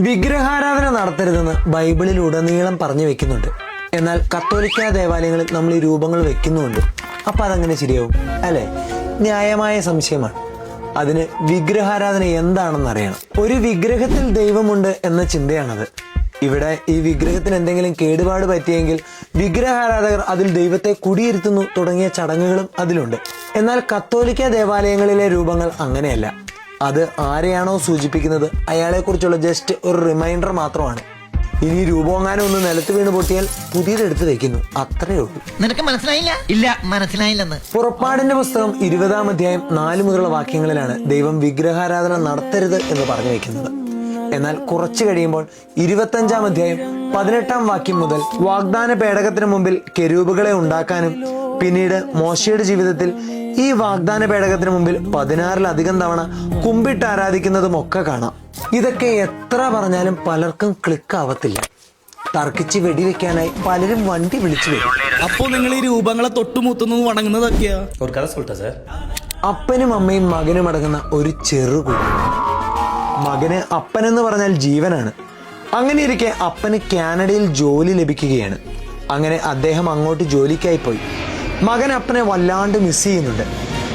വിഗ്രഹാരാധന നടത്തരുതെന്ന് ബൈബിളിൽ ഉടനീളം പറഞ്ഞു വെക്കുന്നുണ്ട്. എന്നാൽ കത്തോലിക്ക ദേവാലയങ്ങളിൽ നമ്മൾ ഈ രൂപങ്ങൾ വെക്കുന്നുണ്ട്. അപ്പൊ അതങ്ങനെ ശരിയാവും അല്ലെ? ന്യായമായ സംശയമാണ്. അതിന് വിഗ്രഹാരാധന എന്താണെന്ന് അറിയണം ഒരു വിഗ്രഹത്തിൽ ദൈവമുണ്ട് എന്ന ചിന്തയാണത്. ഇവിടെ ഈ വിഗ്രഹത്തിന് എന്തെങ്കിലും കേടുപാട് പറ്റിയെങ്കിൽ വിഗ്രഹാരാധകർ അതിൽ ദൈവത്തെ കുടിയിരുത്തുന്നു തുടങ്ങിയ ചടങ്ങുകളും അതിലുണ്ട്. എന്നാൽ കത്തോലിക്ക ദേവാലയങ്ങളിലെ രൂപങ്ങൾ അങ്ങനെയല്ല. അത് ആരെയാണോ സൂചിപ്പിക്കുന്നത്? അയാളെക്കുറിച്ചുള്ള ജസ്റ്റ് ഒരു റിമൈൻഡർ മാത്രമാണ്. ഇനി രൂപമെങ്ങാനും ഒന്ന് നിലത്ത് വീണ് പൊട്ടിയാൽ പുതിയതെടുത്ത് വെക്കുന്നു. അത്രയേ ഉള്ളൂ. നിനക്ക് മനസ്സിലായില്ല? ഇല്ല മനസ്സിലായില്ലെന്ന്. പുറപ്പാടിന്റെ പുസ്തകം ഇരുപതാം അധ്യായം നാല് മുതലുള്ള വാക്യങ്ങളിലാണ് ദൈവം വിഗ്രഹാരാധന നടത്തരുത് എന്ന് പറഞ്ഞു വെക്കുന്നത്. എന്നാൽ കുറച്ചു കഴിയുമ്പോൾ ഇരുപത്തഞ്ചാം അധ്യായം പതിനെട്ടാം വാക്യം മുതൽ വാഗ്ദാന പേടകത്തിന് മുമ്പിൽ കെരൂപുകളെ ഉണ്ടാക്കാനും പിന്നീട് മോശയുടെ ജീവിതത്തിൽ ഈ വാഗ്ദാന പേടകത്തിന് മുമ്പിൽ പതിനാറിലധികം തവണ കുമ്പിട്ട് ആരാധിക്കുന്നതും ഒക്കെ കാണാം. ഇതൊക്കെ എത്ര പറഞ്ഞാലും പലർക്കും ക്ലിക്ക് ആവത്തില്ല. തർക്കിച്ച് വെടിവെക്കാനായി പലരും വണ്ടി വിളിച്ചു വരും. അപ്പോൾ നിങ്ങൾ ഈ രൂപങ്ങളെ തൊട്ടുമുത്തുന്നതും അപ്പനും അമ്മയും മകനും അടങ്ങുന്ന ഒരു ചെറുകുടുംബം മകന് അപ്പനെന്ന് പറഞ്ഞാൽ ജീവനാണ്. അങ്ങനെ ഇരിക്കെ അപ്പന് കാനഡയിൽ ജോലി ലഭിക്കുകയാണ്. അങ്ങനെ അദ്ദേഹം അങ്ങോട്ട് ജോലിക്കായി പോയി. മകൻ അപ്പനെ വല്ലാണ്ട് മിസ് ചെയ്യുന്നുണ്ട്.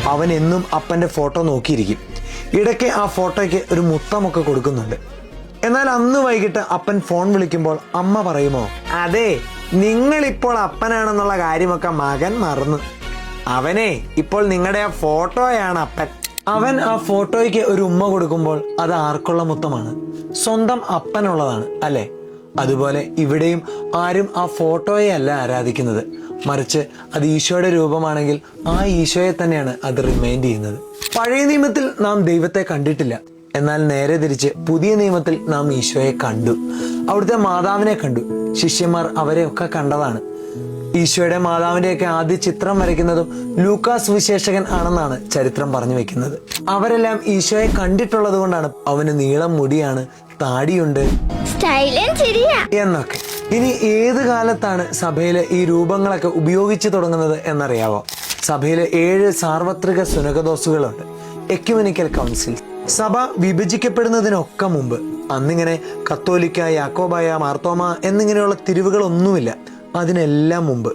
അവൻ എന്നും അപ്പന്റെ ഫോട്ടോ നോക്കിയിരിക്കും. ഇടയ്ക്ക് ആ ഫോട്ടോയ്ക്ക് ഒരു മുത്തമൊക്കെ കൊടുക്കുന്നുണ്ട്. എന്നാൽ അന്ന് വൈകിട്ട് അപ്പൻ ഫോൺ വിളിക്കുമ്പോൾ അമ്മ പറയുമോ അതെ നിങ്ങൾ ഇപ്പോൾ അപ്പനാണെന്നുള്ള കാര്യമൊക്കെ മകൻ മറന്നു. അവനെ ഇപ്പോൾ നിങ്ങളുടെ ആ ഫോട്ടോയാണ് അപ്പൻ. അവൻ ആ ഫോട്ടോയ്ക്ക് ഒരു ഉമ്മ കൊടുക്കുമ്പോൾ അത് ആർക്കുള്ള മുത്തമാണ്. സ്വന്തം അപ്പനുള്ളതാണ് അല്ലെ? അതുപോലെ ഇവിടെയും ആരും ആ ഫോട്ടോയെ അല്ല ആരാധിക്കുന്നത്. മറിച്ച് അത് ഈശോയുടെ രൂപമാണെങ്കിൽ ആ ഈശോയെ തന്നെയാണ് അത് റിമൈൻഡ് ചെയ്യുന്നത്. പഴയ നിയമത്തിൽ നാം ദൈവത്തെ കണ്ടിട്ടില്ല. എന്നാൽ നേരെ തിരിച്ച് പുതിയ നിയമത്തിൽ നാം ഈശോയെ കണ്ടു. അവിടുത്തെ മാതാവിനെ കണ്ടു. ശിഷ്യന്മാർ അവരെയൊക്കെ കണ്ടതാണ്. ഈശോയുടെ മാതാവിന്റെയൊക്കെ ആദ്യ ചിത്രം വരയ്ക്കുന്നതും ലൂക്കാസ് വിശേഷകൻ ആണെന്നാണ് ചരിത്രം പറഞ്ഞു വെക്കുന്നത്. അവരെല്ലാം ഈശോയെ കണ്ടിട്ടുള്ളത് കൊണ്ടാണ് അവന് നീളം മുടിയാണ് താടിയുണ്ട് എന്നൊക്കെ. ഇനി ഏത് കാലത്താണ് സഭയിലെ ഈ രൂപങ്ങളൊക്കെ ഉപയോഗിച്ചു തുടങ്ങുന്നത് എന്നറിയാവോ? സഭയിലെ ഏഴ് സാർവത്രിക സുനകദോസുകളുണ്ട് എക്യുമെനിക്കൽ കൗൺസിൽ. സഭ വിഭജിക്കപ്പെടുന്നതിനൊക്കെ മുമ്പ്. അന്നിങ്ങനെ കത്തോലിക്ക യാക്കോബായ മാർത്തോമ എന്നിങ്ങനെയുള്ള തിരിവുകളൊന്നുമില്ല. അതിനെല്ലാം മുമ്പ്.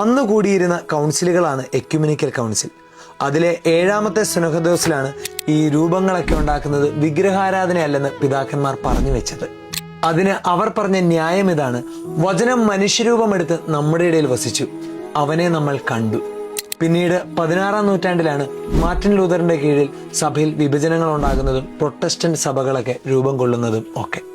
അന്ന് കൂടിയിരുന്ന കൗൺസിലുകളാണ് എക്യുമിനിക്കൽ കൗൺസിൽ. അതിലെ ഏഴാമത്തെ സുനഹദോസിലാണ് ഈ രൂപങ്ങളൊക്കെ ഉണ്ടാക്കുന്നത് വിഗ്രഹാരാധനയല്ലെന്ന് പിതാക്കന്മാർ പറഞ്ഞു വെച്ചത്. അതിന് അവർ പറഞ്ഞ ന്യായം ഇതാണ്. വചനം മനുഷ്യരൂപമെടുത്ത് നമ്മുടെ ഇടയിൽ വസിച്ചു. അവനെ നമ്മൾ കണ്ടു. പിന്നീട് പതിനാറാം നൂറ്റാണ്ടിലാണ് മാർട്ടിൻ ലൂതറിന്റെ കീഴിൽ സഭയിൽ വിഭജനങ്ങൾ ഉണ്ടാകുന്നതും പ്രൊട്ടസ്റ്റന്റ് സഭകളൊക്കെ രൂപം കൊള്ളുന്നതും ഒക്കെ.